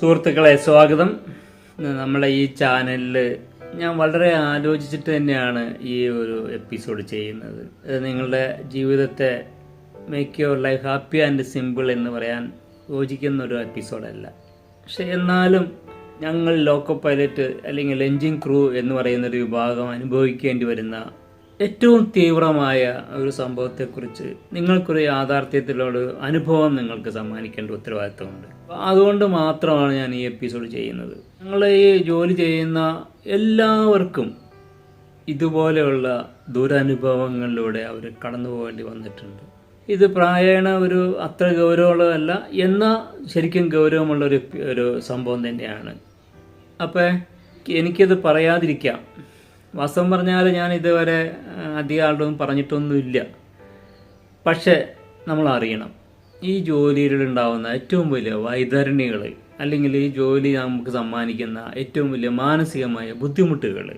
സുഹൃത്തുക്കളെ സ്വാഗതം. നമ്മളെ ഈ ചാനലിൽ ഞാൻ വളരെ ആലോചിച്ചിട്ട് തന്നെയാണ് ഈ ഒരു എപ്പിസോഡ് ചെയ്യുന്നത്. നിങ്ങളുടെ ജീവിതത്തെ make your life happy and simple എന്ന് പറയാൻ യോജിക്കുന്ന ഒരു എപ്പിസോഡല്ല. പക്ഷെ എന്നാലും ഞങ്ങൾ ലോക്കോ പൈലറ്റ് അല്ലെങ്കിൽ എൻജിൻ ക്രൂ എന്ന് പറയുന്ന ഒരു വിഭാഗം അനുഭവിക്കേണ്ടി വരുന്ന ഏറ്റവും തീവ്രമായ ഒരു സംഭവത്തെക്കുറിച്ച് നിങ്ങൾക്കൊരു യാഥാർത്ഥ്യത്തിലുള്ള അനുഭവം നിങ്ങൾക്ക് സമ്മാനിക്കേണ്ട ഉത്തരവാദിത്തമുണ്ട്. അതുകൊണ്ട് മാത്രമാണ് ഞാൻ ഈ എപ്പിസോഡ് ചെയ്യുന്നത്. ഞങ്ങൾ ഈ ജോലി ചെയ്യുന്ന എല്ലാവർക്കും ഇതുപോലെയുള്ള ദുരനുഭവങ്ങളിലൂടെ അവർ കടന്നു പോകേണ്ടി വന്നിട്ടുണ്ട്. ഇത് പ്രായണ ഒരു അത്ര ഗൗരവമുള്ളതല്ല എന്നാൽ ശരിക്കും ഗൗരവമുള്ള ഒരു ഒരു സംഭവം തന്നെയാണ്. അപ്പോൾ എനിക്കത് പറയാതിരിക്കാം. വാസ്തവം പറഞ്ഞാൽ ഞാൻ ഇതുവരെ അധികം ആളും പറഞ്ഞിട്ടൊന്നുമില്ല. പക്ഷേ നമ്മൾ അറിയണം ഈ ജോലിയിലുണ്ടാവുന്ന ഏറ്റവും വലിയ വൈതരണികൾ അല്ലെങ്കിൽ ഈ ജോലി നമുക്ക് സമ്മാനിക്കുന്ന ഏറ്റവും വലിയ മാനസികമായ ബുദ്ധിമുട്ടുകൾ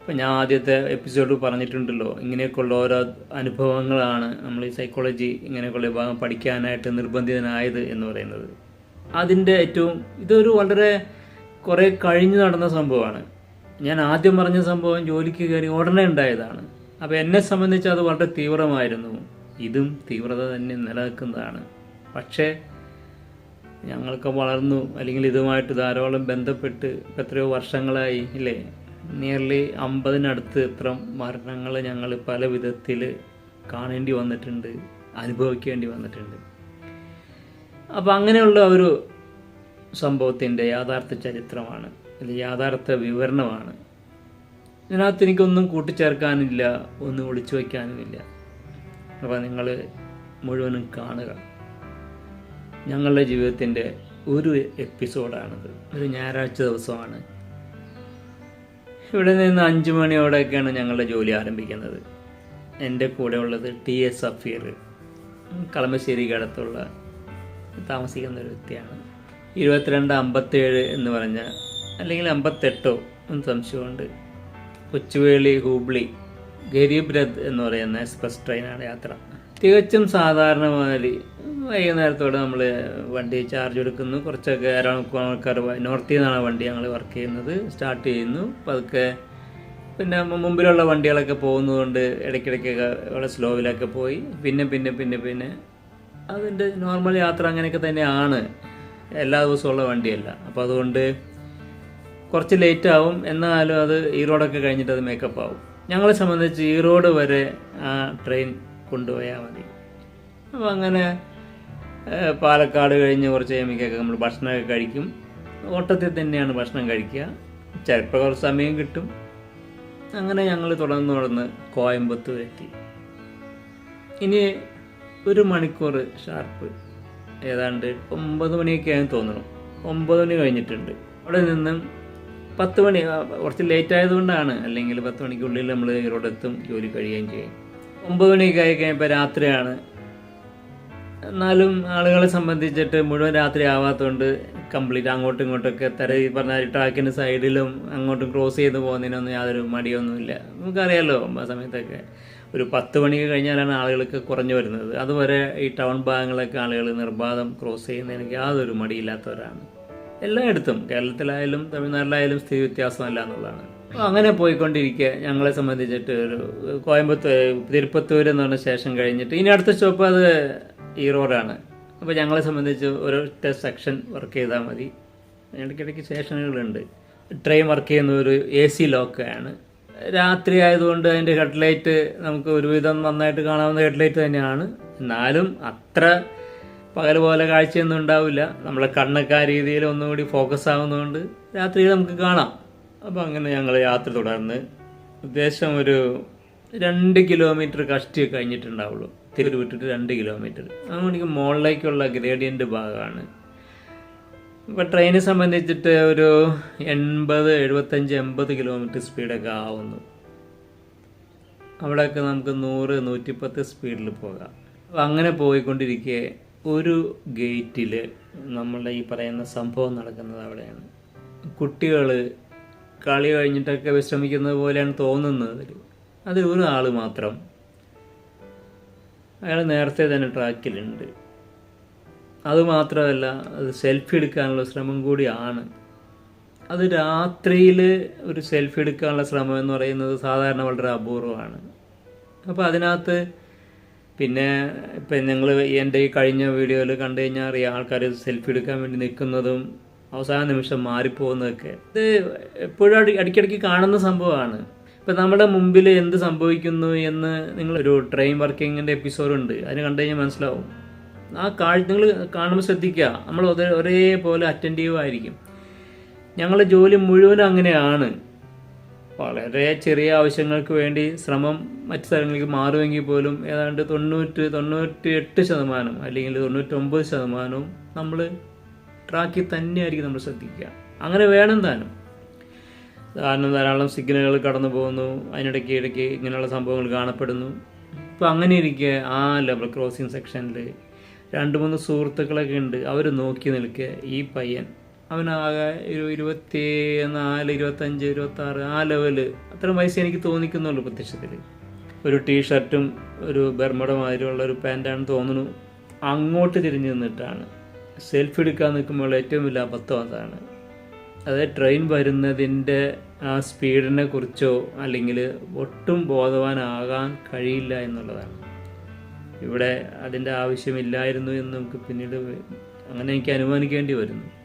ഇപ്പം ഞാൻ ആദ്യത്തെ എപ്പിസോഡ് പറഞ്ഞിട്ടുണ്ടല്ലോ ഇങ്ങനെയൊക്കെയുള്ള ഓരോ അനുഭവങ്ങളാണ് നമ്മൾ ഈ സൈക്കോളജി ഇങ്ങനെയൊക്കെയുള്ള വിഭാഗം പഠിക്കാനായിട്ട് നിർബന്ധിതനായത് എന്ന് പറയുന്നത്. അതിന്റെ ഏറ്റവും ഇതൊരു വളരെ കുറേ കഴിഞ്ഞു നടന്ന സംഭവമാണ്. ഞാൻ ആദ്യം പറഞ്ഞ സംഭവം ജോലിക്ക് കയറി ഉടനെ ഉണ്ടായതാണ്. അപ്പോൾ എന്നെ സംബന്ധിച്ച് അത് വളരെ തീവ്രമായിരുന്നു. ഇതും തീവ്രത തന്നെ നിലനിൽക്കുന്നതാണ്. പക്ഷേ ഞങ്ങൾക്ക് വളർന്നു അല്ലെങ്കിൽ ഇതുമായിട്ട് ധാരാളം ബന്ധപ്പെട്ട് എത്രയോ വർഷങ്ങളായി ഇല്ലേ? നിയർലി അമ്പതിനടുത്ത് ഇത്ര മരണങ്ങൾ ഞങ്ങൾ പല വിധത്തിൽ കാണേണ്ടി വന്നിട്ടുണ്ട് അനുഭവിക്കേണ്ടി വന്നിട്ടുണ്ട്. അപ്പം അങ്ങനെയുള്ള ഒരു സംഭവത്തിന്റെ യാഥാർത്ഥ ചരിത്രമാണ്. അല്ലെങ്കിൽ യാഥാർത്ഥ വിവരണമാണ്. ഇതിനകത്ത് എനിക്കൊന്നും കൂട്ടിച്ചേർക്കാനില്ല ഒന്നും ഒളിച്ചു വയ്ക്കാനുമില്ല. അപ്പോൾ നിങ്ങൾ മുഴുവനും കാണുക. ഞങ്ങളുടെ ജീവിതത്തിന്റെ ഒരു എപ്പിസോഡാണിത്. ഒരു ഞായറാഴ്ച ദിവസമാണ്. ഇവിടെ നിന്ന് അഞ്ച് മണിയോടെയൊക്കെയാണ് ഞങ്ങളുടെ ജോലി ആരംഭിക്കുന്നത്. എന്റെ കൂടെ ഉള്ളത് ടി എസ് സഫീർ. കളമശ്ശേരി കടത്തുള്ള താമസിക്കുന്ന ഒരു വ്യക്തിയാണ്. ഇരുപത്തിരണ്ട് അമ്പത്തേഴ് എന്ന് പറഞ്ഞ അല്ലെങ്കിൽ അമ്പത്തെട്ടോ എന്ന് സംശയമുണ്ട്. കൊച്ചുവേളി ഹൂബ്ലി ഗരീബ് രഥ് എന്ന് പറയുന്ന എക്സ്പ്രസ് ട്രെയിനാണ് യാത്ര. തികച്ചും സാധാരണ മാതിരി വൈകുന്നേരത്തോടെ നമ്മൾ വണ്ടി ചാർജ് എടുക്കുന്നു കുറച്ചൊക്കെ ആൾക്കാർ നോർത്തിൽ നിന്നാണ് വണ്ടി ഞങ്ങൾ വർക്ക് ചെയ്യുന്നത്. സ്റ്റാർട്ട് ചെയ്യുന്നു. പതുക്കെ പിന്നെ മുമ്പിലുള്ള വണ്ടികളൊക്കെ പോകുന്നതുകൊണ്ട് ഇടയ്ക്കിടയ്ക്കൊക്കെ വളരെ സ്ലോവിലൊക്കെ പോയി. പിന്നെ പിന്നെ പിന്നെ പിന്നെ അതിന്റെ നോർമൽ യാത്ര അങ്ങനെയൊക്കെ തന്നെയാണ്. എല്ലാ ദിവസവും ഉള്ള വണ്ടിയല്ല. അപ്പോൾ അതുകൊണ്ട് കുറച്ച് ലേറ്റ് ആവും. എന്നാലും അത് ഈറോഡൊക്കെ റോഡൊക്കെ കഴിഞ്ഞിട്ട് അത് മേക്കപ്പ് ആവും. ഞങ്ങളെ സംബന്ധിച്ച് ഈറോഡ് റോഡ് വരെ ആ ട്രെയിൻ കൊണ്ടുപോയാൽ മതി. അപ്പോൾ അങ്ങനെ പാലക്കാട് കഴിഞ്ഞ് കുറച്ച് കഴിയുമ്പോഴേക്കൊക്കെ നമ്മൾ ഭക്ഷണമൊക്കെ കഴിക്കും. ഓട്ടത്തിൽ തന്നെയാണ് ഭക്ഷണം കഴിക്കുക. ചിലപ്പോൾ കുറച്ച് സമയം കിട്ടും. അങ്ങനെ ഞങ്ങൾ തുടർന്ന് തുടർന്ന് കോയമ്പത്തൂർ എത്തി. ഇനി ഒരു മണിക്കൂർ ഷാർപ്പ് ഏതാണ്ട് ഒമ്പത് മണിയൊക്കെ ആയെന്ന് തോന്നുന്നു ഒമ്പത് മണി കഴിഞ്ഞിട്ടുണ്ട്. അവിടെ നിന്നും പത്ത് മണി കുറച്ച് ലേറ്റ് ആയതുകൊണ്ടാണ്. അല്ലെങ്കിൽ പത്ത് മണിക്കുള്ളിൽ നമ്മൾ ഈറോടെത്തും ജോലി കഴിയുകയും ചെയ്യും. ഒമ്പത് മണിയൊക്കെ ആയി കഴിഞ്ഞപ്പോൾ രാത്രിയാണ്. എന്നാലും ആളുകളെ സംബന്ധിച്ചിട്ട് മുഴുവൻ രാത്രി ആവാത്തതുകൊണ്ട് കംപ്ലീറ്റ് അങ്ങോട്ടും ഇങ്ങോട്ടൊക്കെ തര ഈ പറഞ്ഞ ട്രാക്കിന്റെ സൈഡിലും അങ്ങോട്ടും ക്രോസ് ചെയ്ത് പോകുന്നതിനൊന്നും യാതൊരു മടിയൊന്നുമില്ല. നമുക്കറിയാലോ ആ സമയത്തൊക്കെ ഒരു പത്ത് മണിക്ക് കഴിഞ്ഞാലാണ് ആളുകൾക്ക് കുറഞ്ഞു വരുന്നത്. അതുവരെ ഈ ടൗൺ ഭാഗങ്ങളൊക്കെ ആളുകൾ നിർബാധം ക്രോസ് ചെയ്യുന്നതിന് യാതൊരു മടിയില്ലാത്തവരാണ്. എല്ലായിടത്തും. കേരളത്തിലായാലും തമിഴ്നാട്ടിലായാലും സ്ഥിതി വ്യത്യാസമല്ല എന്നുള്ളതാണ്. അപ്പോൾ അങ്ങനെ പോയിക്കൊണ്ടിരിക്കുക ഞങ്ങളെ സംബന്ധിച്ചിട്ട് ഒരു കോയമ്പത്തൂർ തിരുപ്പത്തൂർ എന്ന് പറഞ്ഞ സ്റ്റേഷൻ കഴിഞ്ഞിട്ട് ഇനി അടുത്ത സ്റ്റോപ്പ് അത് ഈ റോഡാണ്. അപ്പോൾ ഞങ്ങളെ സംബന്ധിച്ച് ഒരൊറ്റ സെക്ഷൻ വർക്ക് ചെയ്താൽ മതി. ഇടയ്ക്കിടയ്ക്ക് സ്റ്റേഷനുകളുണ്ട്. ട്രെയിൻ വർക്ക് ചെയ്യുന്ന ഒരു എ സി ലോക്കാണ്. രാത്രി ആയതുകൊണ്ട് അതിന്റെ ഹെഡ്ലൈറ്റ് നമുക്ക് ഒരുവിധം നന്നായിട്ട് കാണാവുന്ന ഹെഡ്ലൈറ്റ് തന്നെയാണ്. എന്നാലും അത്ര പകൽ പോലെ കാഴ്ചയൊന്നും ഉണ്ടാവില്ല. നമ്മളെ കണ്ണൊക്കെ ആ രീതിയിൽ ഒന്നുകൂടി ഫോക്കസ് ആവുന്നതുകൊണ്ട് രാത്രി നമുക്ക് കാണാം. അപ്പോൾ അങ്ങനെ ഞങ്ങൾ യാത്ര തുടർന്ന് ഉദ്ദേശം ഒരു രണ്ട് കിലോമീറ്റർ കഷ്ടി കഴിഞ്ഞിട്ടുണ്ടാവുള്ളൂ. തിരി വിട്ടിട്ട് രണ്ട് കിലോമീറ്റർ അങ്ങോട്ടേക്ക് മുകളിലേക്കുള്ള ഗ്രേഡിയന്റ് ഭാഗമാണ്. ഇപ്പോൾ ട്രെയിനെ സംബന്ധിച്ചിട്ട് ഒരു എൺപത് എഴുപത്തഞ്ച് എൺപത് കിലോമീറ്റർ സ്പീഡൊക്കെ ആവുന്നു. അവിടെയൊക്കെ നമുക്ക് നൂറ് നൂറ്റിപ്പത്ത് സ്പീഡിൽ പോകാം. അങ്ങനെ പോയിക്കൊണ്ടിരിക്കെ ഒരു ഗേറ്റിൽ നമ്മളുടെ ഈ പറയുന്ന സംഭവം നടക്കുന്നത് അവിടെയാണ്. കുട്ടികൾ കളി കഴിഞ്ഞിട്ടൊക്കെ വിശ്രമിക്കുന്നത് പോലെയാണ് തോന്നുന്നത്. അതിൽ ഒരു ആൾ മാത്രം. അയാൾ നേരത്തെ തന്നെ ട്രാക്കിലുണ്ട്. അതുമാത്രമല്ല അത് സെൽഫി എടുക്കാനുള്ള ശ്രമം കൂടിയാണ്. അത് രാത്രിയിൽ ഒരു സെൽഫി എടുക്കാനുള്ള ശ്രമം എന്ന് പറയുന്നത് സാധാരണ വളരെ അപൂർവമാണ്. അപ്പോൾ അതിനകത്ത് പിന്നെ ഇപ്പം നിങ്ങൾ എന്റെ ഈ കഴിഞ്ഞ വീഡിയോയിൽ കണ്ടു കഴിഞ്ഞാൽ അറിയാം ആൾക്കാർ സെൽഫി എടുക്കാൻ വേണ്ടി നിൽക്കുന്നതും അവസാന നിമിഷം മാറിപ്പോകുന്നതൊക്കെ. ഇത് എപ്പോഴും അടി അടിക്കടിക്ക് കാണുന്ന സംഭവമാണ്. ഇപ്പം നമ്മുടെ മുമ്പിൽ എന്ത് സംഭവിക്കുന്നു എന്ന് നിങ്ങളൊരു ട്രെയിൻ വർക്കിങ്ങിന്റെ എപ്പിസോഡുണ്ട് അതിന് കണ്ടു കഴിഞ്ഞാൽ മനസ്സിലാവും. ആ കാഴ്ച നിങ്ങൾ കാണുമ്പോൾ ശ്രദ്ധിക്കുക. നമ്മൾ ഒരേപോലെ അറ്റന്റീവ് ആയിരിക്കും. ഞങ്ങളുടെ ജോലി മുഴുവൻ അങ്ങനെയാണ്. വളരെ ചെറിയ ആവശ്യങ്ങൾക്ക് വേണ്ടി ശ്രമം മറ്റ് സ്ഥലങ്ങളിലേക്ക് മാറുമെങ്കിൽ പോലും ഏതാണ്ട് തൊണ്ണൂറ്റ് തൊണ്ണൂറ്റി എട്ട് ശതമാനം അല്ലെങ്കിൽ തൊണ്ണൂറ്റൊമ്പത് ശതമാനവും നമ്മൾ ട്രാക്കിൽ തന്നെയായിരിക്കും നമ്മൾ ശ്രദ്ധിക്കുക. അങ്ങനെ വേണം താനും കാരണം ധാരാളം സിഗ്നലുകൾ കടന്നു പോകുന്നു. അതിനിടയ്ക്ക് ഇടയ്ക്ക് ഇങ്ങനെയുള്ള സംഭവങ്ങൾ കാണപ്പെടുന്നു. ഇപ്പോൾ അങ്ങനെ ഇരിക്കെ ആ ലെവൽ ക്രോസിങ് സെക്ഷനിൽ രണ്ട് മൂന്ന് സുഹൃത്തുക്കളൊക്കെ ഉണ്ട്. അവർ നോക്കി നിൽക്കുക ഈ പയ്യൻ അവനാകെ ഒരു ഇരുപത്തി നാല് ഇരുപത്തഞ്ച് ഇരുപത്തി ആറ് ആ ലെവൽ അത്ര വയസ്സ് എനിക്ക് തോന്നിക്കുന്നുള്ളൂ പ്രത്യക്ഷത്തിൽ. ഒരു ടീഷർട്ടും ഒരു ബർമട മാതിരിയുള്ള ഒരു പാന്റാണെന്ന് തോന്നുന്നു. അങ്ങോട്ട് തിരിഞ്ഞു നിന്നിട്ടാണ്. സെൽഫി എടുക്കാൻ നിൽക്കുമ്പോൾ ഏറ്റവും വലിയ അബദ്ധം അതാണ്. അതായത് ട്രെയിൻ വരുന്നതിന്റെ ആ സ്പീഡിനെ കുറിച്ചോ അല്ലെങ്കിൽ ഒട്ടും ബോധവാനാകാൻ കഴിയില്ല എന്നുള്ളതാണ്. ഇവിടെ അതിന്റെ ആവശ്യമില്ലായിരുന്നു എന്ന് നമുക്ക് പിന്നീട് അങ്ങനെ എനിക്ക് അനുമാനിക്കേണ്ടി വരുന്നു.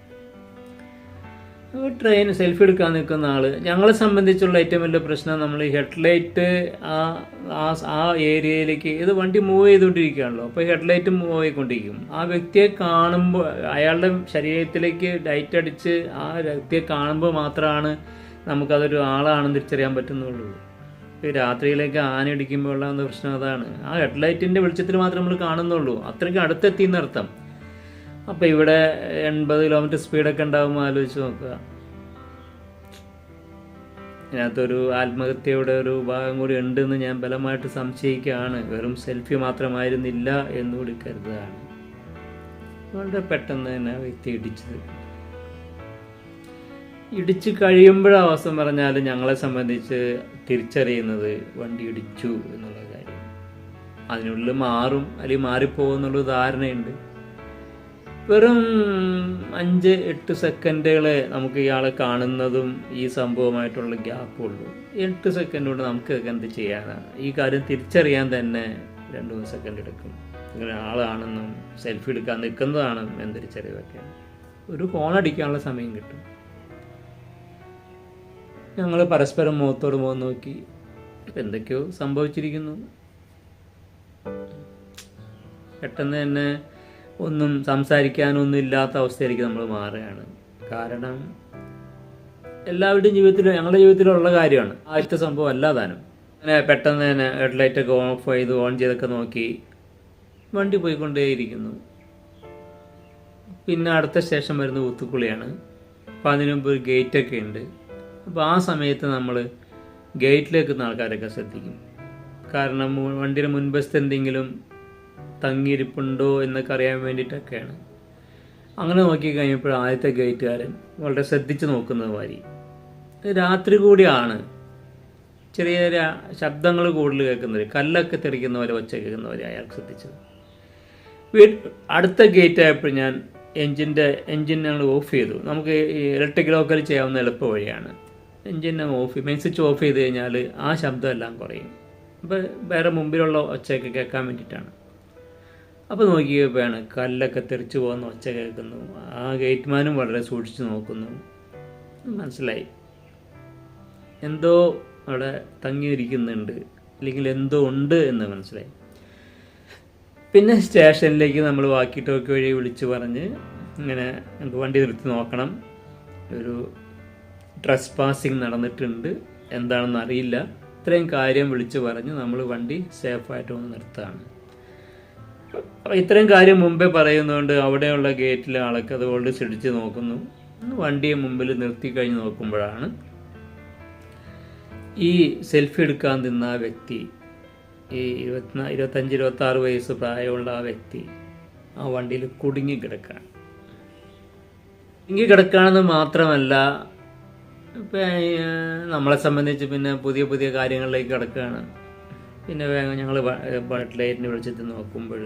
ട്രെയിൻ സെൽഫി എടുക്കാൻ നിൽക്കുന്ന ആൾ ഞങ്ങളെ സംബന്ധിച്ചുള്ള ഏറ്റവും വലിയ പ്രശ്നം നമ്മൾ ഈ ഹെഡ്ലൈറ്റ് ആ ആ ആ ഏരിയയിലേക്ക് ഇത് വണ്ടി മൂവ് ചെയ്തുകൊണ്ടിരിക്കുകയാണല്ലോ. അപ്പോൾ ഹെഡ്ലൈറ്റ് മൂവ് ആയിക്കൊണ്ടിരിക്കും. ആ വ്യക്തിയെ കാണുമ്പോൾ അയാളുടെ ശരീരത്തിലേക്ക് ലൈറ്റ് അടിച്ച് ആ വ്യക്തിയെ കാണുമ്പോൾ മാത്രമാണ് നമുക്കതൊരു ആളാണെന്ന് തിരിച്ചറിയാൻ പറ്റുന്നുള്ളൂ. ഈ രാത്രിയിലേക്ക് ആന ഇടിക്കുമ്പോഴുള്ള പ്രശ്നം അതാണ്. ആ ഹെഡ്ലൈറ്റിന്റെ വെളിച്ചത്തിൽ മാത്രമേ നമ്മൾ കാണുന്നുള്ളൂ. അത്രയ്ക്ക് അടുത്തെത്തി എന്നർത്ഥം അപ്പോൾ ഇവിടെ എൺപത് കിലോമീറ്റർ സ്പീഡൊക്കെ ഉണ്ടാകുമ്പോൾ ആലോചിച്ച് നോക്കുക. ഇതിനകത്തൊരു ആത്മഹത്യയുടെ ഒരു ഭാഗം കൂടി ഉണ്ടെന്ന് ഞാൻ ബലമായിട്ട് സംശയിക്കുകയാണ്. വെറും സെൽഫി മാത്രമായിരുന്നില്ല എന്നുകൂടി കരുതുകയാണ്. വളരെ പെട്ടെന്ന് തന്നെ വ്യക്തി ഇടിച്ചത് ഇടിച്ച് കഴിയുമ്പോഴവസ്ഥ പറഞ്ഞാൽ ഞങ്ങളെ സംബന്ധിച്ച് തിരിച്ചറിയുന്നത് വണ്ടി ഇടിച്ചു എന്നുള്ള കാര്യം. അതിനുള്ളിൽ മാറും അല്ലെങ്കിൽ മാറിപ്പോകും എന്നുള്ള ധാരണയുണ്ട്. വെറും അഞ്ച് എട്ട് സെക്കൻഡുകളെ നമുക്ക് ഇയാളെ കാണുന്നതും ഈ സംഭവമായിട്ടുള്ള ഗ്യാപ്പുള്ളൂ. എട്ട് സെക്കൻഡ് കൊണ്ട് നമുക്ക് എന്ത് ചെയ്യാനാണ്? ഈ കാര്യം തിരിച്ചറിയാൻ തന്നെ രണ്ട് മൂന്ന് സെക്കൻഡ് എടുക്കും. ഇങ്ങനെ ആളാണെന്നും സെൽഫി എടുക്കാൻ നിൽക്കുന്നതാണെന്നും എന്തിരിച്ചറിവൊക്കെ ഒരു ഫോൺ അടിക്കാനുള്ള സമയം കിട്ടും. ഞങ്ങൾ പരസ്പരം മുഖത്തോട് മുഖം നോക്കി എന്തൊക്കെയോ സംഭവിച്ചിരിക്കുന്നു. പെട്ടെന്ന് തന്നെ ഒന്നും സംസാരിക്കാനൊന്നും ഇല്ലാത്ത അവസ്ഥയിലേക്ക് നമ്മൾ മാറുകയാണ്. കാരണം എല്ലാവരുടെയും ജീവിതത്തിലും ഞങ്ങളുടെ ജീവിതത്തിലുള്ള കാര്യമാണ്. ആദ്യത്തെ സംഭവം അല്ലാതാനും അങ്ങനെ പെട്ടെന്ന് തന്നെ ഹെഡ്ലൈറ്റൊക്കെ ഓഫ് ചെയ്ത് ഓൺ ചെയ്തൊക്കെ നോക്കി വണ്ടി പോയിക്കൊണ്ടേയിരിക്കുന്നു. പിന്നെ അടുത്ത സ്റ്റേഷൻ വരുന്ന ഊത്തുക്കുളിയാണ്. അപ്പോൾ അതിനു മുമ്പ് ഒരു ഗേറ്റൊക്കെ ഉണ്ട്. അപ്പോൾ ആ സമയത്ത് നമ്മൾ ഗേറ്റിലേക്ക് എത്തുന്ന ആൾക്കാരൊക്കെ ശ്രദ്ധിക്കും. കാരണം വണ്ടിയുടെ മുൻവശത്ത് എന്തെങ്കിലും തങ്ങിയിരിപ്പുണ്ടോ എന്നൊക്കെ അറിയാൻ വേണ്ടിയിട്ടൊക്കെയാണ്. അങ്ങനെ നോക്കി കഴിഞ്ഞപ്പോൾ ആദ്യത്തെ ഗേറ്റുകാരൻ വളരെ ശ്രദ്ധിച്ച് നോക്കുന്നത് മാതിരി. രാത്രി കൂടിയാണ്. ചെറിയ ചെറിയ ശബ്ദങ്ങൾ കൂടുതൽ കേൾക്കുന്നവർ കല്ലൊക്കെ തെറിക്കുന്ന ഒച്ച കേൾക്കുന്നവർ അയാൾക്ക് അയാൾ ശ്രദ്ധിച്ചത്. വീട് അടുത്ത ഗേറ്റ് ആയപ്പോൾ ഞാൻ എൻജിന്റെ എൻജിൻ ഞങ്ങൾ ഓഫ് ചെയ്തു. നമുക്ക് ഈ ഇലക്ട്രിക് ലോക്കൽ ചെയ്യാവുന്ന എളുപ്പ വഴിയാണ്. Engine off main switch off ചെയ്ത് കഴിഞ്ഞാൽ ആ ശബ്ദമെല്ലാം കുറയും. അപ്പോൾ വേറെ മുമ്പിലുള്ള ഒച്ചയൊക്കെ കേൾക്കാൻ വേണ്ടിയിട്ടാണ്. അപ്പോൾ നോക്കിയപ്പോഴാണ് കല്ലൊക്കെ തെറിച്ചു പോകുന്ന ഒച്ച കേൾക്കുന്നു. ആ ഗേറ്റ്മാനും വളരെ സൂക്ഷിച്ചു നോക്കുന്നു. മനസ്സിലായി. എന്തോ അവിടെ തങ്ങിയിരിക്കുന്നുണ്ട്. അല്ലെങ്കിൽ എന്തോ ഉണ്ട് എന്ന് മനസ്സിലായി. പിന്നെ സ്റ്റേഷനിലേക്ക് നമ്മൾ വാക്കി ടോക്കി വഴി വിളിച്ച് പറഞ്ഞ് ഇങ്ങനെ വണ്ടി നിർത്തി നോക്കണം. ഒരു ഡ്രസ് പാസിങ് നടന്നിട്ടുണ്ട്. എന്താണെന്ന് അറിയില്ല. ഇത്രയും കാര്യം വിളിച്ച് പറഞ്ഞ് നമ്മൾ വണ്ടി സേഫായിട്ട് ഒന്ന് നിർത്തുകയാണ്. ഇത്രയും കാര്യം മുമ്പേ പറയുന്നതുകൊണ്ട് അവിടെയുള്ള ഗേറ്റിലെ ആളൊക്കെ അതുകൊണ്ട് ശ്രദ്ധിച്ച് നോക്കുന്നു. വണ്ടിയെ മുമ്പിൽ നിർത്തി കഴിഞ്ഞ് നോക്കുമ്പോഴാണ് ഈ സെൽഫി എടുക്കാൻ നിന്ന ആ വ്യക്തി ഈ ഇരുപത്തിനാ ഇരുപത്തഞ്ച് ഇരുപത്തി ആറ് വയസ്സ് പ്രായമുള്ള ആ വ്യക്തി ആ വണ്ടിയിൽ കുടുങ്ങി കിടക്കുകയാണ്. കുടുങ്ങി കിടക്കുകയാണെന്ന് മാത്രമല്ല ഇപ്പം നമ്മളെ സംബന്ധിച്ച് പിന്നെ പുതിയ പുതിയ കാര്യങ്ങളിലേക്ക് കിടക്കുകയാണ്. പിന്നെ വേഗം ഞങ്ങൾ ലൈറ്റിന് വെളിച്ചത്തിൽ നോക്കുമ്പോൾ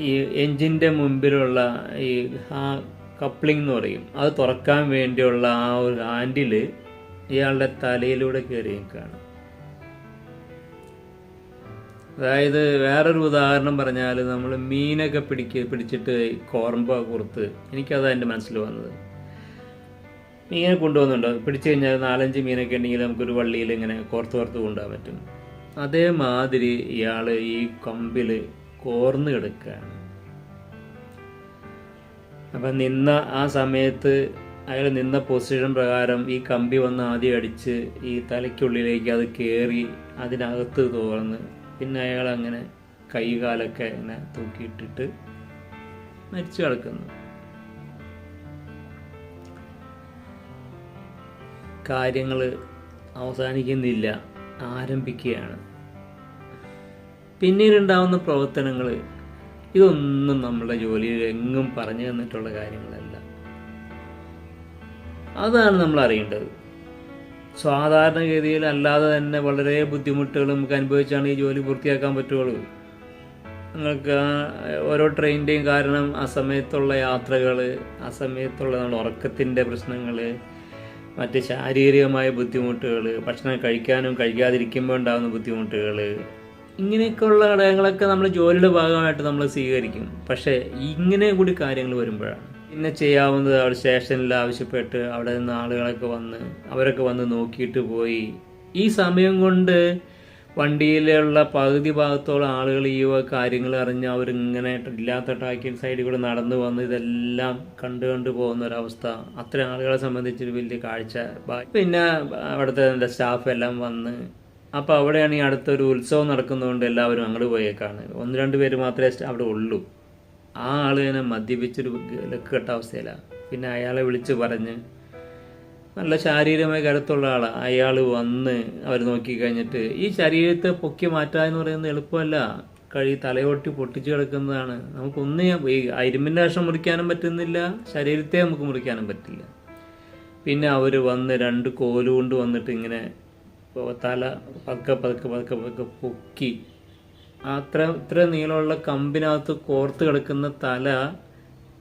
ഈ എൻജിന്റെ മുമ്പിലുള്ള ഈ ആ കപ്ലിംഗ് എന്ന് പറയും അത് തുറക്കാൻ വേണ്ടിയുള്ള ആ ഒരു ഹാൻഡിൽ ഇയാളുടെ തലയിലൂടെ കയറി നിൽക്കുകയാണ് അതായത് വേറൊരു ഉദാഹരണം പറഞ്ഞാൽ നമ്മൾ മീനൊക്കെ പിടിക്ക് പിടിച്ചിട്ട് കോർമ്പ കുറുത്ത് എനിക്കതാണ് എന്റെ മനസ്സിൽ വന്നത്. മീനെ കൊണ്ടുപോകുന്നുണ്ട്. പിടിച്ചു കഴിഞ്ഞാൽ നാലഞ്ച് മീനൊക്കെ ഉണ്ടെങ്കിൽ നമുക്കൊരു വള്ളിയിൽ ഇങ്ങനെ കോർത്ത് കോർത്ത് കൊണ്ടുപോകാൻ പറ്റും. അതേമാതിരി ഇയാൾ ഈ കമ്പിൽ കോർന്ന് കിടക്കുകയാണ്. അപ്പം നിന്ന ആ സമയത്ത് അയാൾ നിന്ന പൊസിഷൻ പ്രകാരം ഈ കമ്പി വന്ന് ആദ്യം അടിച്ച് ഈ തലയ്ക്കുള്ളിലേക്ക് അത് കയറി അതിനകത്ത് തോർന്ന് പിന്നെ അയാൾ അങ്ങനെ കൈകാലൊക്കെ ഇങ്ങനെ തൂക്കിയിട്ടിട്ട് മരിച്ചു കിടക്കുന്നു. കാര്യങ്ങൾ അവസാനിക്കുന്നില്ല ആരംഭിക്കുകയാണ്. പിന്നീടുണ്ടാവുന്ന പ്രവർത്തനങ്ങൾ ഇതൊന്നും നമ്മുടെ ജോലിയിൽ എങ്ങും പറഞ്ഞു തന്നിട്ടുള്ള കാര്യങ്ങളല്ല. അതാണ് നമ്മൾ അറിയേണ്ടത്. സാധാരണഗതിയിൽ അല്ലാതെ തന്നെ വളരെ ബുദ്ധിമുട്ടുകളും നമുക്ക് അനുഭവിച്ചാണ് ഈ ജോലി പൂർത്തിയാക്കാൻ പറ്റുള്ളൂ. നിങ്ങൾക്ക് ഓരോ ട്രെയിനിന്റെയും കാരണം ആ സമയത്തുള്ള യാത്രകൾ ആ സമയത്തുള്ള നമ്മുടെ ഉറക്കത്തിന്റെ പ്രശ്നങ്ങൾ മറ്റ് ശാരീരികമായ ബുദ്ധിമുട്ടുകൾ ഭക്ഷണം കഴിക്കാനും കഴിക്കാതിരിക്കുമ്പോൾ ഉണ്ടാകുന്ന ബുദ്ധിമുട്ടുകൾ ഇങ്ങനെയൊക്കെയുള്ള ഘടകങ്ങളൊക്കെ നമ്മൾ ജോലിയുടെ ഭാഗമായിട്ട് നമ്മൾ സ്വീകരിക്കും. പക്ഷേ ഇങ്ങനെ കൂടി കാര്യങ്ങൾ വരുമ്പോഴാണ്. പിന്നെ ചെയ്യാവുന്നത് അവിടെ സ്റ്റേഷനിൽ ആവശ്യപ്പെട്ട് അവിടെ നിന്ന് ആളുകളൊക്കെ വന്ന് അവരൊക്കെ വന്ന് നോക്കിയിട്ട് പോയി. ഈ സമയം കൊണ്ട് വണ്ടിയിലുള്ള പകുതി ഭാഗത്തോളം ആളുകൾ ഈ കാര്യങ്ങൾ അറിഞ്ഞ് അവരിങ്ങനെ ഇല്ലാത്ത ടാക്കിൻ സൈഡിൽ കൂടെ നടന്നു വന്ന് ഇതെല്ലാം കണ്ടു കണ്ടു പോകുന്ന ഒരവസ്ഥ. അത്രയും ആളുകളെ സംബന്ധിച്ചൊരു വലിയ കാഴ്ച. പിന്നെ അവിടുത്തെ എന്റെ സ്റ്റാഫ് എല്ലാം വന്ന്. അപ്പോൾ അവിടെയാണ് ഈ അടുത്തൊരു ഉത്സവം നടക്കുന്നതുകൊണ്ട് എല്ലാവരും അങ്ങോട്ട് പോയേക്കാണ്. ഒന്ന് രണ്ട് പേര് മാത്രമേ അവിടെ ഉള്ളൂ. ആ ആൾ തന്നെ മദ്യപിച്ചൊരു ലക്ക് കെട്ട അവസ്ഥയിലാണ് പിന്നെ അയാളെ വിളിച്ച് പറഞ്ഞ് നല്ല ശാരീരികമായ കരുത്തുള്ള ആളാണ് അയാൾ വന്ന് അവർ നോക്കിക്കഴിഞ്ഞിട്ട് ഈ ശരീരത്തെ പൊക്കി മാറ്റുക എന്ന് പറയുന്നത് എളുപ്പമല്ല. കഴി തലയോട്ടി പൊട്ടിച്ചു കിടക്കുന്നതാണ്. നമുക്കൊന്നും ഈ അരുമ്പിന്റെ അഷം മുറിക്കാനും പറ്റുന്നില്ല. ശരീരത്തെ നമുക്ക് മുറിക്കാനും പറ്റില്ല. പിന്നെ അവർ വന്ന് രണ്ട് കോൽ കൊണ്ട് വന്നിട്ട് ഇങ്ങനെ തല പതുക്കെ പതുക്കെ പതുക്കെ പതുക്കെ പൊക്കി. അത്ര ഇത്ര നീളമുള്ള കമ്പിനകത്ത് കോർത്ത് കിടക്കുന്ന തല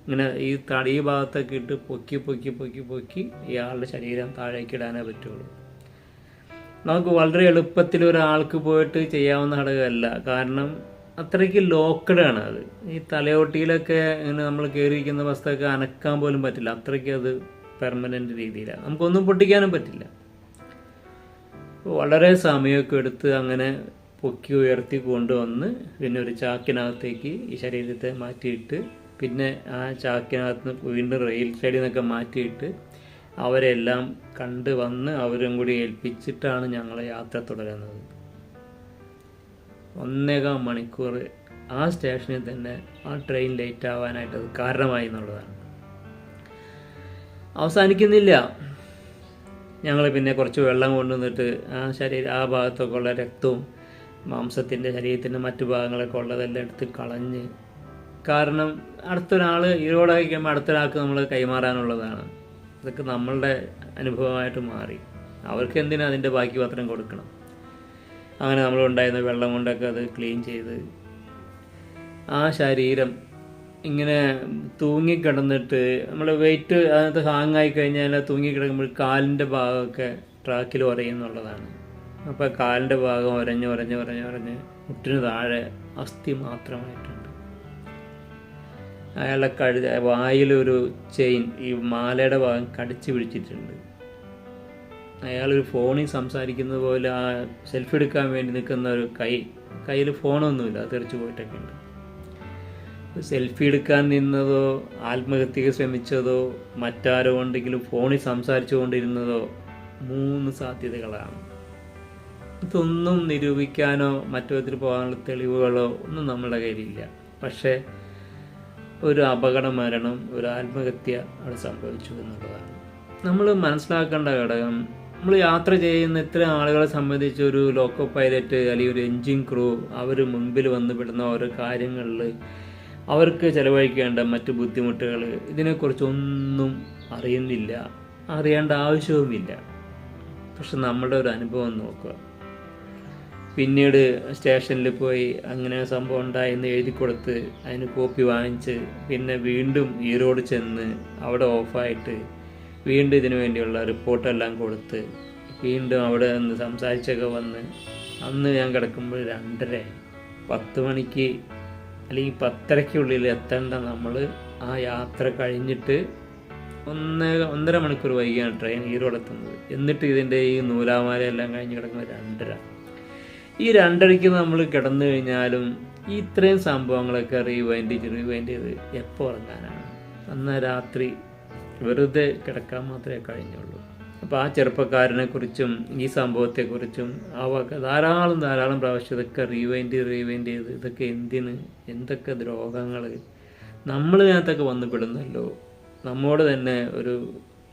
ഇങ്ങനെ ഈ തടി ഭാഗത്തൊക്കെ ഇട്ട് പൊക്കി പൊക്കി പൊക്കി പൊക്കി ഇയാളുടെ ശരീരം താഴേക്ക് ഇടാനേ പറ്റുള്ളൂ. നമുക്ക് വളരെ എളുപ്പത്തിൽ ഒരാൾക്ക് പോയിട്ട് ചെയ്യാവുന്ന ഘടകമല്ല. കാരണം അത്രയ്ക്ക് ലോക്കഡ് ആണ് അത്. ഈ തലയോട്ടിയിലൊക്കെ ഇങ്ങനെ നമ്മൾ കയറിയിരിക്കുന്ന വസ്തുവൊക്കെ അനക്കാൻ പോലും പറ്റില്ല. അത്രയ്ക്ക് അത് പെർമനന്റ് രീതിയിലാണ്. നമുക്കൊന്നും പൊട്ടിക്കാനും പറ്റില്ല. വളരെ സമയമൊക്കെ എടുത്ത് അങ്ങനെ പൊക്കി ഉയർത്തി കൊണ്ടുവന്ന് പിന്നെ ഒരു ചാക്കിനകത്തേക്ക് ഈ ശരീരത്തെ മാറ്റിയിട്ട് പിന്നെ ആ ചാക്കിനകത്ത് വീണ്ടും റെയിൽ സൈഡിൽ നിന്നൊക്കെ മാറ്റിയിട്ട് അവരെല്ലാം കണ്ട് വന്ന് അവരും കൂടി ഏൽപ്പിച്ചിട്ടാണ് ഞങ്ങൾ യാത്ര തുടരുന്നത്. ഒന്നേകാം മണിക്കൂർ ആ സ്റ്റേഷനിൽ തന്നെ ആ ട്രെയിൻ ലേറ്റ് ആവാനായിട്ട് അത് കാരണമായി എന്നുള്ളതാണ്. അവസാനിക്കുന്നില്ല. ഞങ്ങൾ പിന്നെ കുറച്ച് വെള്ളം കൊണ്ടുവന്നിട്ട് ആ ശരീരം ആ ഭാഗത്തൊക്കെ ഉള്ള രക്തവും മാംസത്തിന്റെ ശരീരത്തിന്റെ മറ്റു ഭാഗങ്ങളൊക്കെ ഉള്ളതെല്ലാം എടുത്ത് കളഞ്ഞ് കാരണം അടുത്തൊരാൾ ഈരോടായി കഴിയുമ്പോൾ അടുത്തൊരാൾക്ക് നമ്മൾ കൈമാറാനുള്ളതാണ്. ഇതൊക്കെ നമ്മളുടെ അനുഭവമായിട്ട് മാറി. അവർക്ക് എന്തിനാ അതിന്റെ ബാക്കി പത്രം കൊടുക്കണം? അങ്ങനെ നമ്മൾ ഉണ്ടായിരുന്ന വെള്ളം കൊണ്ടൊക്കെ അത് ക്ലീൻ ചെയ്ത് ആ ശരീരം ഇങ്ങനെ തൂങ്ങിക്കിടന്നിട്ട് നമ്മൾ വെയിറ്റ് അതിനകത്ത് ഹാങ് ആയി കഴിഞ്ഞാൽ തൂങ്ങിക്കിടക്കുമ്പോൾ കാലിന്റെ ഭാഗമൊക്കെ ട്രാക്കിൽ ഉറയുന്നുള്ളതാണ് അപ്പോൾ കാലിന്റെ ഭാഗം ഉരഞ്ഞ് ഉരഞ്ഞ് ഉരഞ്ഞ് ഉരഞ്ഞ് മുട്ടിന് താഴെ അസ്ഥി മാത്രമായിട്ടുണ്ട് അയാളുടെ കഴു വായിലൊരു ചെയിൻ ഈ മാലയുടെ ഭാഗം കടിച്ചു പിടിച്ചിട്ടുണ്ട്. അയാളൊരു ഫോണിൽ സംസാരിക്കുന്നത് പോലെ ആ സെൽഫി എടുക്കാൻ വേണ്ടി നിൽക്കുന്ന ഒരു കൈ കയ്യിൽ ഫോണൊന്നുമില്ല തെറിച്ചു പോയിട്ടൊക്കെ ഉണ്ട് സെൽഫി എടുക്കാൻ നിന്നതോ ആത്മഹത്യക്ക് ശ്രമിച്ചതോ മറ്റാരോ ഉണ്ടെങ്കിലും ഫോണിൽ സംസാരിച്ചു കൊണ്ടിരുന്നതോ മൂന്ന് സാധ്യതകളാണ്. ഇതൊന്നും നിരൂപിക്കാനോ മറ്റു വിധത്തിൽ പോകാനുള്ള തെളിവുകളോ ഒന്നും നമ്മളുടെ കയ്യിലില്ല. പക്ഷേ ഒരു അപകട മരണം ഒരു ആത്മഹത്യ അവിടെ സംഭവിച്ചു എന്നുള്ളതാണ്. നമ്മൾ മനസ്സിലാക്കേണ്ട ഘടകം നമ്മൾ യാത്ര ചെയ്യുന്ന ഇത്ര ആളുകളെ സംബന്ധിച്ച് ഒരു ലോക്കോ പൈലറ്റ് അല്ലെങ്കിൽ ഒരു എൻജിൻ ക്രൂ അവർ മുൻപിൽ വന്ന് പെടുന്ന ഓരോ കാര്യങ്ങളിൽ അവർക്ക് ചിലവഴിക്കേണ്ട മറ്റു ബുദ്ധിമുട്ടുകൾ ഇതിനെക്കുറിച്ചൊന്നും അറിയുന്നില്ല അറിയേണ്ട ആവശ്യവുമില്ല. പക്ഷെ നമ്മുടെ ഒരു അനുഭവം നോക്കുക. പിന്നീട് സ്റ്റേഷനിൽ പോയി അങ്ങനെ സംഭവം ഉണ്ടായെന്ന് എഴുതി കൊടുത്ത് അതിന് കോപ്പി വാങ്ങിച്ച് പിന്നെ വീണ്ടും ഈറോഡ് ചെന്ന് അവിടെ ഓഫായിട്ട് വീണ്ടും ഇതിനു വേണ്ടിയുള്ള റിപ്പോർട്ടെല്ലാം കൊടുത്ത് വീണ്ടും അവിടെ നിന്ന് സംസാരിച്ചൊക്കെ വന്ന് അന്ന് ഞാൻ കിടക്കുമ്പോൾ രണ്ടര പത്ത് മണിക്ക് അല്ലെങ്കിൽ പത്തരയ്ക്കുള്ളിൽ എത്തേണ്ട നമ്മൾ ആ യാത്ര കഴിഞ്ഞിട്ട് ഒന്ന് ഒന്നര മണിക്കൂർ വൈകിയാണ് ട്രെയിൻ ഈരോടെത്തുന്നത് എന്നിട്ട് ഇതിന്റെ ഈ നൂലാമാലയെല്ലാം കഴിഞ്ഞ് കിടക്കുന്നത് രണ്ടര. ഈ രണ്ടരയ്ക്ക് നമ്മൾ കിടന്നു കഴിഞ്ഞാലും ഇത്രയും സംഭവങ്ങളൊക്കെ റീവൈൻഡ് ചെയ്ത് റീവൈൻഡ് ചെയ്ത് എപ്പോൾ ഉറങ്ങാനാണ്? അന്ന് രാത്രി വെറുതെ കിടക്കാൻ മാത്രമേ കഴിഞ്ഞുള്ളൂ. അപ്പോൾ ആ ചെറുപ്പക്കാരനെ കുറിച്ചും ഈ സംഭവത്തെക്കുറിച്ചും ആ വക ധാരാളം ധാരാളം പ്രാവശ്യം ഇതൊക്കെ റീവൈൻഡ് ചെയ്ത് റീവൈൻഡ് ചെയ്ത് ഇതൊക്കെ എന്തിന്? എന്തൊക്കെ ദ്രോഹങ്ങൾ നമ്മൾ ഇതിനകത്തൊക്കെ വന്നുപെടുന്നല്ലോ നമ്മോട് തന്നെ ഒരു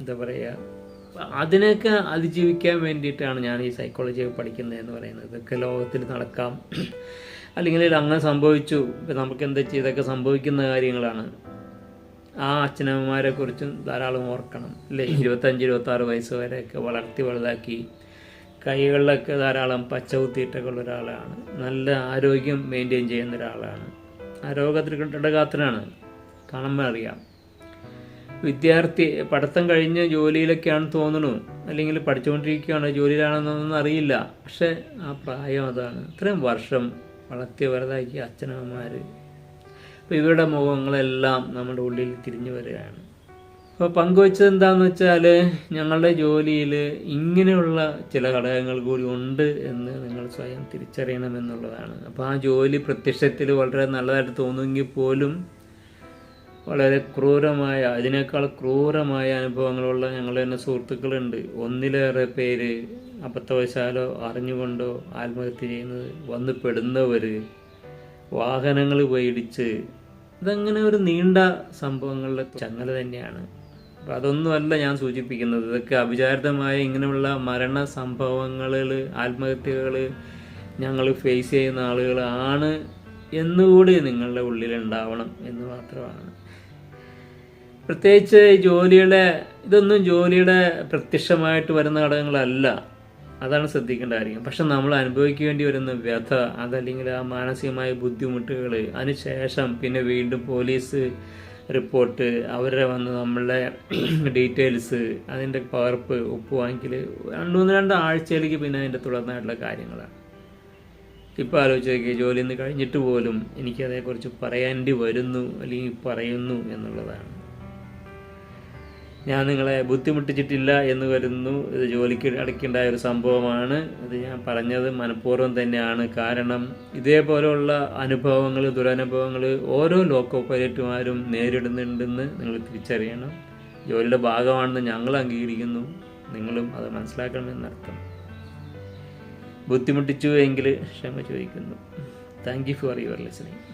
എന്താ പറയുക അതിനൊക്കെ അതിജീവിക്കാൻ വേണ്ടിയിട്ടാണ് ഞാൻ ഈ സൈക്കോളജി പഠിക്കുന്നത് എന്ന് പറയുന്നത്. ഇതൊക്കെ ലോകത്തിൽ നടക്കാം. അല്ലെങ്കിൽ അങ്ങനെ സംഭവിച്ചു. ഇപ്പം നമുക്ക് എന്താ ചെയ്തൊക്കെ സംഭവിക്കുന്ന കാര്യങ്ങളാണ്. ആ അച്ഛനമ്മമാരെ കുറിച്ചും ധാരാളം ഓർക്കണം. അല്ലേ? ഇരുപത്തഞ്ച് ഇരുപത്തി ആറ് വയസ്സ് വരെയൊക്കെ വളർത്തി വലുതാക്കി. കൈകളിലൊക്കെ ധാരാളം പച്ച കുത്തിയിട്ടൊക്കെ ഉള്ള ഒരാളാണ്. നല്ല ആരോഗ്യം മെയിന്റെയിൻ ചെയ്യുന്ന ഒരാളാണ്. ആരോഗ്യത്തിൽ ഘടകാത്രനാണ് കാണുമ്പോൾ അറിയാം. വിദ്യാർത്ഥി പഠിത്തം കഴിഞ്ഞ് ജോലിയിലൊക്കെയാണ് തോന്നുന്നു. അല്ലെങ്കിൽ പഠിച്ചുകൊണ്ടിരിക്കുകയാണ് ജോലിയിലാണെന്നൊന്നും അറിയില്ല. പക്ഷെ ആ പ്രായം അതാണ്. ഇത്രയും വർഷം വളർത്തി വലുതാക്കിയ അച്ഛനമ്മമാർ അപ്പോൾ ഇവരുടെ മുഖങ്ങളെല്ലാം നമ്മുടെ ഉള്ളിൽ തിരിഞ്ഞു വരികയാണ്. അപ്പോൾ പങ്കുവച്ചത് എന്താണെന്ന് വെച്ചാൽ ഞങ്ങളുടെ ജോലിയിൽ ഇങ്ങനെയുള്ള ചില ഘടകങ്ങൾ കൂടി ഉണ്ട് എന്ന് നിങ്ങൾ സ്വയം തിരിച്ചറിയണമെന്നുള്ളതാണ് അപ്പോൾ ആ ജോലി പ്രത്യക്ഷത്തിൽ വളരെ നല്ലതായിട്ട് തോന്നുമെങ്കിൽ പോലും വളരെ ക്രൂരമായ അതിനേക്കാൾ ക്രൂരമായ അനുഭവങ്ങളുള്ള ഞങ്ങൾ തന്നെ സുഹൃത്തുക്കളുണ്ട്. ഒന്നിലേറെ പേര് അബദ്ധവശാലോ അറിഞ്ഞുകൊണ്ടോ ആത്മഹത്യ ചെയ്യുന്നത് വന്ന് പെടുന്നവർ വാഹനങ്ങൾ പോയിടിച്ച് ഇതങ്ങനെ ഒരു നീണ്ട സംഭവങ്ങളുടെ ചങ്ങല തന്നെയാണ്. അപ്പം അതൊന്നുമല്ല ഞാൻ സൂചിപ്പിക്കുന്നത്. ഇതൊക്കെ അവിചാരിതമായ ഇങ്ങനെയുള്ള മരണ സംഭവങ്ങളിൽ ആത്മഹത്യകൾ ഞങ്ങൾ ഫേസ് ചെയ്യുന്ന ആളുകളാണ് എന്നുകൂടി നിങ്ങളുടെ ഉള്ളിലുണ്ടാവണം എന്ന് മാത്രമാണ്. പ്രത്യേകിച്ച് ജോലിയുടെ ഇതൊന്നും ജോലിയുടെ പ്രത്യക്ഷമായിട്ട് വരുന്ന ഘടകങ്ങളല്ല. അതാണ് ശ്രദ്ധിക്കേണ്ട കാര്യം. പക്ഷെ നമ്മൾ അനുഭവിക്കേണ്ടി വരുന്ന വ്യഥ അതല്ലെങ്കിൽ ആ മാനസികമായ ബുദ്ധിമുട്ടുകൾ അതിനുശേഷം പിന്നെ വീണ്ടും പോലീസ് റിപ്പോർട്ട് അവരെ വന്ന് നമ്മളുടെ ഡീറ്റെയിൽസ് അതിന്റെ പകർപ്പ് ഒപ്പ് വാങ്ങിക്കൽ രണ്ട് മൂന്ന് രണ്ട് ആഴ്ചയിലേക്ക് പിന്നെ അതിന്റെ തുടർന്നായിട്ടുള്ള കാര്യങ്ങളാണ്. ഇപ്പോൾ ആലോചിച്ച് നോക്കി ജോലി നിന്ന് കഴിഞ്ഞിട്ട് പോലും എനിക്കതേക്കുറിച്ച് പറയേണ്ടി വരുന്നു അല്ലെങ്കിൽ പറയുന്നു എന്നുള്ളതാണ്. ഞാൻ നിങ്ങളെ ബുദ്ധിമുട്ടിച്ചിട്ടില്ല എന്ന് വരുന്നു ഇത് ജോലിക്ക് അടയ്ക്കേണ്ടായ ഒരു സംഭവമാണ്. ഇത് ഞാൻ പറഞ്ഞത് മനഃപൂർവം തന്നെയാണ്. കാരണം ഇതേപോലെയുള്ള അനുഭവങ്ങൾ ദുരനുഭവങ്ങൾ ഓരോ ലോക്കോ പൈലറ്റുമാരും നേരിടുന്നുണ്ടെന്ന് നിങ്ങൾ തിരിച്ചറിയണം. ജോലിയുടെ ഭാഗമാണെന്ന് ഞങ്ങൾ അംഗീകരിക്കുന്നു. നിങ്ങളും അത് മനസ്സിലാക്കണമെന്നർത്ഥം ബുദ്ധിമുട്ടിച്ചു എങ്കിൽ ക്ഷമ ചോദിക്കുന്നു. Thank you for your listening